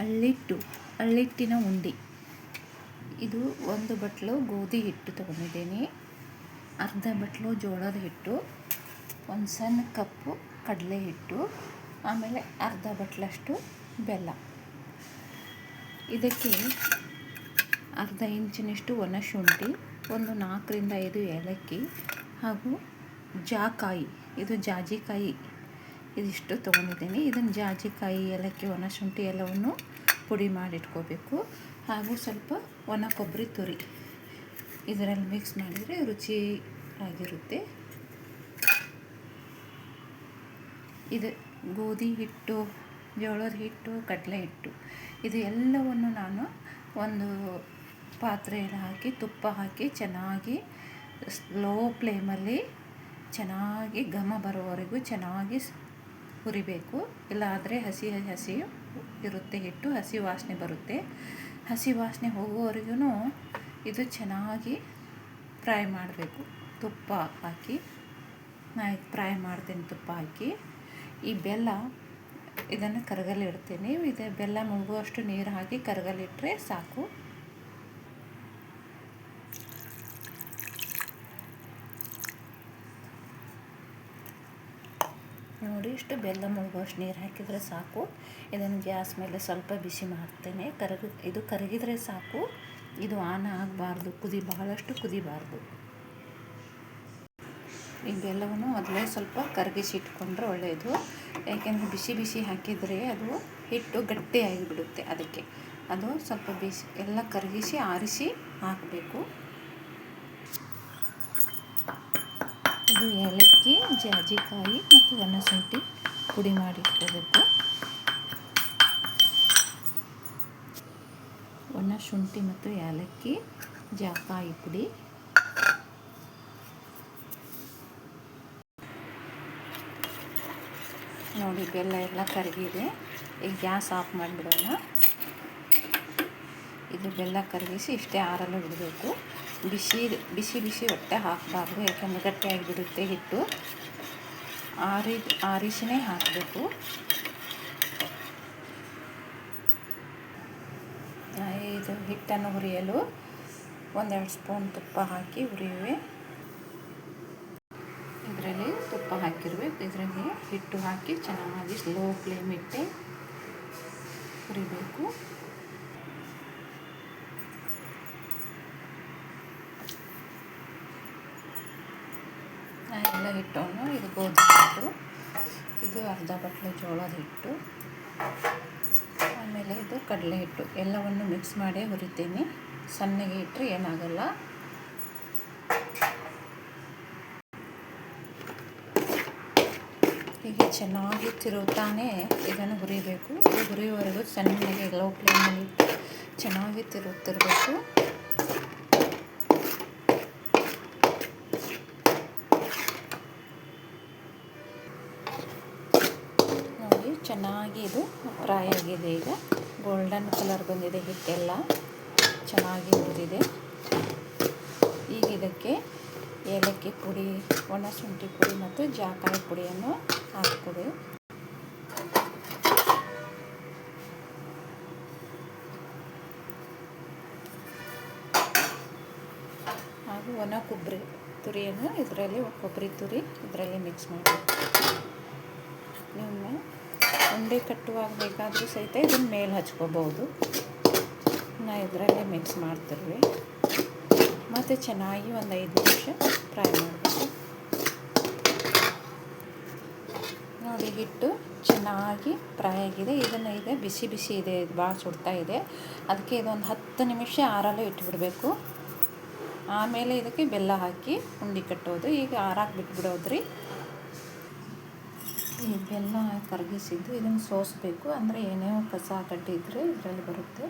ಅಳ್ಳಿಟ್ಟು ಅಳ್ಳಿಟ್ಟಿನ ಉಂಡೆ. ಇದು ಒಂದು ಬಟ್ಲು ಗೋಧಿ ಹಿಟ್ಟು ತೊಗೊಂಡಿದ್ದೀನಿ. ಅರ್ಧ ಬಟ್ಲು ಜೋಳದ ಹಿಟ್ಟು, ಒಂದು ಸಣ್ಣ ಕಪ್ಪು ಕಡಲೆ ಹಿಟ್ಟು, ಆಮೇಲೆ ಅರ್ಧ ಬಟ್ಲಷ್ಟು ಬೆಲ್ಲ. ಇದಕ್ಕೆ ಅರ್ಧ ಇಂಚಿನಷ್ಟು ಒಣ ಶುಂಠಿ ಒಂದು ನಾಲ್ಕರಿಂದ ಐದು ಏಲಕ್ಕಿ ಹಾಗೂ ಜಾಕಾಯಿ. ಇದು ಜಾಜಿಕಾಯಿ. ಇದಿಷ್ಟು ತೊಗೊಂಡಿದ್ದೀನಿ. ಇದನ್ನು ಜಾಜಿಕಾಯಿ, ಏಲಕ್ಕಿ, ಒಣ ಶುಂಠಿ ಎಲ್ಲವನ್ನು ಪುಡಿ ಮಾಡಿಟ್ಕೋಬೇಕು. ಹಾಗೂ ಸ್ವಲ್ಪ ಒಣ ಕೊಬ್ಬರಿ ತುರಿ. ಇದರಲ್ಲಿ ಮಿಕ್ಸ್ ಮಾಡಿದರೆ ರುಚಿಯಾಗಿರುತ್ತೆ ಇದು ಗೋಧಿ ಹಿಟ್ಟು, ಜೋಳದ ಹಿಟ್ಟು, ಕಡಲೆ ಹಿಟ್ಟು. ಇದು ಎಲ್ಲವನ್ನು ನಾನು ಒಂದು ಪಾತ್ರೆಯಲ್ಲಿ ಹಾಕಿ, ತುಪ್ಪ ಹಾಕಿ ಚೆನ್ನಾಗಿ ಸ್ಲೋ ಫ್ಲೇಮಲ್ಲಿ ಚೆನ್ನಾಗಿ ಘಮ ಬರೋವರೆಗೂ ಚೆನ್ನಾಗಿ ಹುರಿಬೇಕು. ಇಲ್ಲಾದರೆ ಹಸಿ ಹಸಿ ಇರುತ್ತೆ ಹಿಟ್ಟು, ಹಸಿ ವಾಸನೆ ಬರುತ್ತೆ. ಹಸಿ ವಾಸನೆ ಹೋಗುವವರೆಗೂ ಇದು ಚೆನ್ನಾಗಿ ಫ್ರೈ ಮಾಡಬೇಕು. ತುಪ್ಪ ಹಾಕಿ. ನಾ ಫ್ರೈ ಮಾಡ್ತೀನಿ ತುಪ್ಪ ಹಾಕಿ. ಈ ಬೆಲ್ಲ, ಇದನ್ನು ಕರಗಲಿಡ್ತೀನಿ ಇದೆ ಬೆಲ್ಲ ಮುಳುಗುವಷ್ಟು ನೀರು ಹಾಕಿ ಕರಗಲಿಟ್ಟರೆ ಸಾಕು. ನೋಡಿ, ಇಷ್ಟು ಬೆಲ್ಲ ಮುಳುಗುವಷ್ಟು ನೀರು ಹಾಕಿದರೆ ಸಾಕು. ಇದನ್ನು ಗ್ಯಾಸ್ ಮೇಲೆ ಸ್ವಲ್ಪ ಬಿಸಿ ಮಾಡ್ತೇನೆ. ಕರಗ, ಇದು ಕರಗಿದರೆ ಸಾಕು. ಇದು ಆನ ಆಗಬಾರ್ದು, ಕುದಿ, ಬಹಳಷ್ಟು ಕುದಿಬಾರ್ದು. ಈ ಬೆಲ್ಲವನ್ನು ಮೊದಲೇ ಸ್ವಲ್ಪ ಕರಗಿಸಿ ಇಟ್ಕೊಂಡ್ರೆ ಒಳ್ಳೆಯದು ಯಾಕೆಂದರೆ ಬಿಸಿ ಬಿಸಿ ಹಾಕಿದರೆ ಅದು ಹಿಟ್ಟು ಗಟ್ಟಿಯಾಗಿ ಬಿಡುತ್ತೆ ಅದಕ್ಕೆ. ಅದು ಸ್ವಲ್ಪ ಬಿಸಿ, ಎಲ್ಲ ಕರಗಿಸಿ ಆರಿಸಿ ಹಾಕಬೇಕು. ಇದು ಏಲಕ್ಕಿ, ಜಾಜಿಕಾಯಿ ಮತ್ತು ಒಣಶುಂಠಿ ಪುಡಿ ಮಾಡಿಟ್ಕೋಬೇಕು. ಒಣಶುಂಠಿ ಒಣ ಶುಂಠಿ ಮತ್ತು ಏಲಕ್ಕಿ, ಜಾಕಾಯಿ ಪುಡಿ. ನೋಡಿ, ಬೆಲ್ಲ ಎಲ್ಲ ಕರಗಿದೆ. ಈಗ ಗ್ಯಾಸ್ ಆಫ್ ಮಾಡಿಬಿಡೋಣ. ಇದು ಬೆಲ್ಲ ಕರಗಿಸಿ ಇಷ್ಟೇ ಆರಲು ಬಿಡಬೇಕು ಬಿಸಿ ಬಿಸಿ ಬಿಸಿ ಹೊಟ್ಟೆ ಹಾಕಬಾರ್ದು, ಯಾಕಂದರೆ ಗಟ್ಟಿಯಾಗಿ ಬಿಡುತ್ತೆ ಹಿಟ್ಟು. ಆರಿ, ಆರಿಸಿನೇ ಹಾಕಬೇಕು. ಇದು ಹಿಟ್ಟನ್ನು ಹುರಿಯಲು ಒಂದೆರಡು ಸ್ಪೂನ್ ತುಪ್ಪ ಹಾಕಿ ಹುರಿಯುವೆ. ಇದರಲ್ಲಿ ತುಪ್ಪ ಹಾಕಿರ್ಬೇಕು. ಇದರಲ್ಲಿ ಹಿಟ್ಟು ಹಾಕಿ ಚೆನ್ನಾಗಿ ಸ್ಲೋ ಫ್ಲೇಮ್ ಇಟ್ಟೆ ಹುರಿಬೇಕು ಎಲ್ಲ ಹಿಟ್ಟನ್ನು ಇದು ಗೋಧಿ ಹಿಟ್ಟು, ಇದು ಅರ್ಧ ಬಟ್ಲೆ ಜೋಳದ ಹಿಟ್ಟು, ಆಮೇಲೆ ಇದು ಕಡಲೆ ಹಿಟ್ಟು. ಎಲ್ಲವನ್ನು ಮಿಕ್ಸ್ ಮಾಡಿ ಹುರಿತೀನಿ. ಸಣ್ಣಗೆ ಇಟ್ಟರೆ ಏನಾಗಲ್ಲ. ಹೀಗೆ ಚೆನ್ನಾಗಿ ತಿರುತ್ತಾನೆ ಇದನ್ನು ಹುರಿಬೇಕು. ಇದು ಹುರಿಯುವವರೆಗೂ ಸಣ್ಣಗೆ ಲೋ ಫ್ಲೇಮಲ್ಲಿ ಇಟ್ಟು ಚೆನ್ನಾಗಿ ತಿರುಗುತ್ತಿರಬೇಕು ಚೆನ್ನಾಗಿ ಇದು ಫ್ರೈ ಆಗಿದೆ ಈಗ. ಗೋಲ್ಡನ್ ಕಲರ್ ಬಂದಿದೆ ಹಿಟ್ಟೆಲ್ಲ. ಚೆನ್ನಾಗಿ ಹುರಿದಿದೆ. ಈಗ ಇದಕ್ಕೆ ಏಲಕ್ಕಿ ಪುಡಿ ಒಣಶುಂಠಿ ಪುಡಿ ಮತ್ತು ಜಾಕಾಯಿ ಪುಡಿಯನ್ನು ಹಾಕ್ಕೊಡಿ ಹಾಗೂ ಒಣ ಕೊಬ್ಬರಿ ತುರಿಯನ್ನು ಇದರಲ್ಲಿ ಕೊಬ್ಬರಿ ತುರಿ ಇದರಲ್ಲಿ ಮಿಕ್ಸ್ ಮಾಡಿ ನೀವು ಉಂಡೆ ಕಟ್ಟುವಾಗ ಬೇಕಾದರೂ ಸಹಿತ ಇದನ್ನು ಮೇಲೆ ಹಚ್ಕೋಬೋದು ನಾ ಇದರಲ್ಲೇ ಮಿಕ್ಸ್ ಮಾಡ್ತಿರ್ವಿ ಮತ್ತು ಚೆನ್ನಾಗಿ ಒಂದು ಐದು ನಿಮಿಷ ಫ್ರೈ ಮಾಡಬೇಕು ನೋಡಿ, ಹಿಟ್ಟು ಚೆನ್ನಾಗಿ ಫ್ರೈ ಆಗಿದೆ. ಇದನ್ನು ಇದೆ ಬಿಸಿ ಬಿಸಿ ಇದೆ ಭಾಳ ಸುಡ್ತಾ ಇದೆ. ಅದಕ್ಕೆ ಇದೊಂದು ಹತ್ತು ನಿಮಿಷ ಆರಲ್ಲೇ ಇಟ್ಬಿಡಬೇಕು. ಆಮೇಲೆ ಇದಕ್ಕೆ ಬೆಲ್ಲ ಹಾಕಿ ಉಂಡೆ ಕಟ್ಟೋದು. ಈಗ ಆರಾಕ್ ಬಿಟ್ಬಿಡೋದ್ರಿ. ಈ ಬೆಲ್ಲ ಕರಗಿಸಿದ್ದು ಇದನ್ನು ಸೋಸಬೇಕು. ಅಂದರೆ ಏನೇ ಕಸ ಕಡ್ಡಿ ಇದ್ದರೆ ಇದರಲ್ಲಿ ಬರುತ್ತೆ.